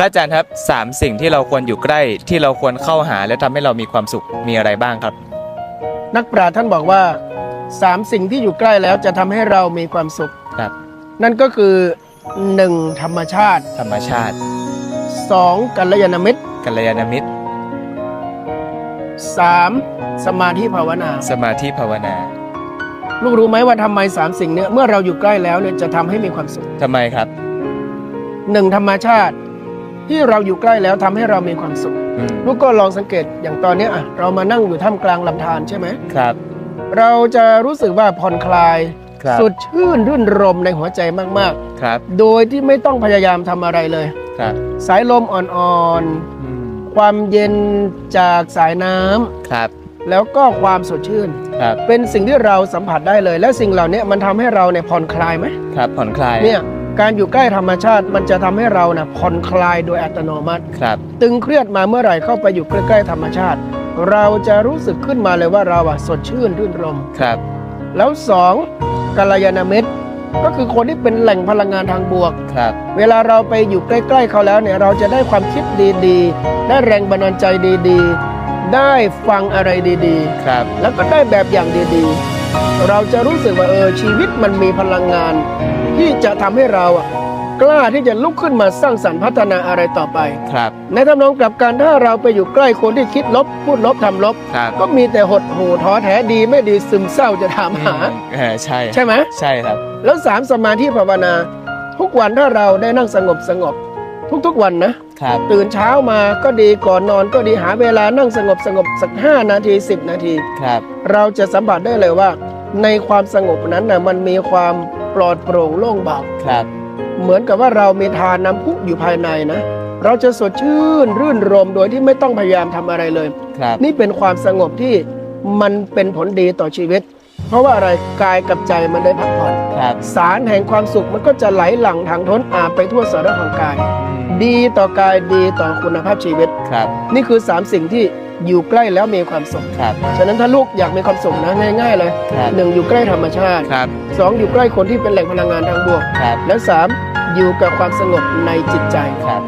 พระอาจารย์ครับสามสิ่งที่เราควรอยู่ใกล้ที่เราควรเข้าหาและทำให้เรามีความสุขมีอะไรบ้างครับ นักปราชญ์ท่านบอกว่าสามสิ่งที่อยู่ใกล้แล้วจะทำให้เรามีความสุข ครับ นั่นก็คือหนึ่งธรรมชาติธรรมชาติสองกัลยาณมิตรกัลยาณมิตร สามสมาธิภาวนา สมาธิภาวนาลูกรู้ไหมว่าทำไมสามสิ่งเนี้ยเมื่อเราอยู่ใกล้แล้วเนี่ยจะทำให้มีความสุขทำไมครับ หนึ่งธรรมชาติ ที่เราอยู่ใกล้แล้วทำให้เรามีความสุขอืมลูกก็ลองสังเกตอย่างตอนเนี้ยอะเรามานั่งอยู่ท่ามกลางลำธารใช่ไหมครับ เราจะรู้สึกว่าผ่อนคลายครับสดชื่นรื่นรมในหัวใจมากครับๆโดยที่ไม่ต้องพยายามทำอะไรเลยครับ สายลมอ่อนอืมๆความเย็นจากสายน้ำครับ แล้วก็ความสดชื่นครับเป็นสิ่งที่เราสัมผัสได้เลย และสิ่งเหล่านี้มันทำให้เราเนี่ยผ่อนคลายไหมครับ ผ่อนคลายเนี่ย การอยู่ใกล้ธรรมชาติมันจะทำให้เรานะผ่อนคลายโดยอัตโนมัติครับ ตึงเครียดมาเมื่อไหร่เข้าไปอยู่ใกล้ๆธรรมชาติ เราจะรู้สึกขึ้นมาเลยว่าเราอะสดชื่นรื่นรมครับ แล้วสองกัลยาณมิตรก็คือคนที่เป็นแหล่งพลังงานทางบวกครับ เวลาเราไปอยู่ใกล้ ๆ เขาแล้วเนี่ยเราจะได้ความคิดดีๆ ได้แรงบันดาลใจดีๆ ได้ฟังอะไรดีครับๆแล้วก็ได้แบบอย่างดีๆ เราจะรู้สึกว่าเออชีวิตมันมีพลังงาน ที่จะทำให้เราอะกล้าที่จะลุกขึ้นมาสร้างสรรค์พัฒนาอะไรต่อไปครับ ในทำนองกลับกันถ้าเราไปอยู่ใกล้คนที่คิดลบ พูดลบทำลบครับก็มีแต่หดหู่ท้อแท้ดีไม่ดีซึมเศร้าจะถามหาเออใช่ใช่ไหมใช่ครับ แล้วสามสมาธิภาวนา ทุกวันถ้าเราได้นั่งสงบสงบ ทุกๆวันนะครับตื่นเช้ามาก็ดีก่อนนอนก็ดีหาเวลานั่งสงบสงบสัก 5 นาที 10 นาทีครับ เราจะสัมผัสได้เลยว่า ในความสงบนั้นนะมันมีความป ลอดโปร่งโล่งเบาครับ เหมือนกับว่าเรามีทานน้ำพุอยู่ภายในนะ เราจะสดชื่นรื่นรมโดยที่ไม่ต้องพยายามทำอะไรเลย ครับ นี่เป็นความสงบที่มันเป็นผลดีต่อชีวิต เพราะว่าอะไรกายกับใจมันได้พักผ่อน ครับสารแห่งความสุขมันก็จะไหลหลั่งทางท้นอาบไปทั่วสารพางกาย อืมดีต่อกายดีต่อคุณภาพชีวิต ครับ นี่คือ 3 สิ่งที่ อยู่ใกล้แล้วมีความสุขครับ ฉะนั้นถ้าลูกอยากมีความสุขนะง่าย ๆ เลยครับหนึ่งอยู่ใกล้ธรรมชาติครับสองอยู่ใกล้คนที่เป็นแหล่งพลังงานทางบวก ครับ และสามอยู่กับความสงบในจิตใจ ครับ